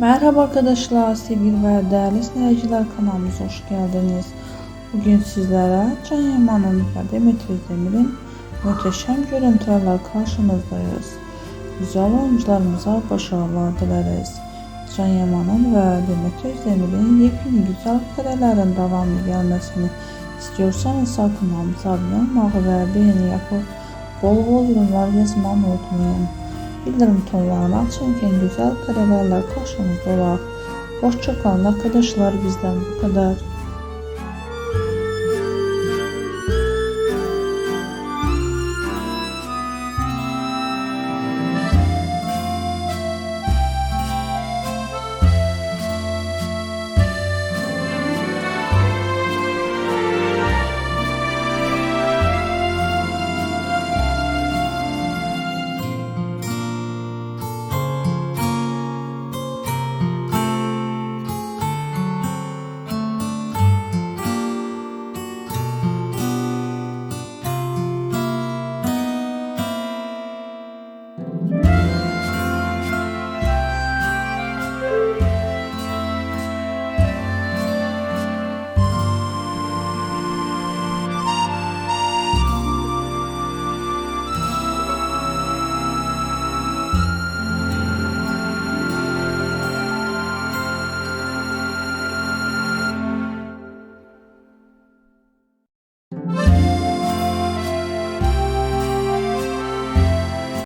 Merhaba arkadaşlar, sevgili ve değerli izleyiciler kanalımıza hoş geldiniz. Bugün sizlere Can Yaman'ın ve Demet Özdemir'in muhteşem görüntülerle karşınızdayız. Güzel oyuncularımıza başarılar dileriz. Can Yaman'ın ve Demet Özdemir'in yepyeni güzel karelerin devamlı gelmesini istiyorsanız kanalımıza abone olmayı ve beğeni yapıp bol bol yorumlar yazmayı unutmayın. Bildirim tonlarını açarken güzel karelerle karşınızda olar. Hoşçakalın arkadaşlar bizden bu kadar.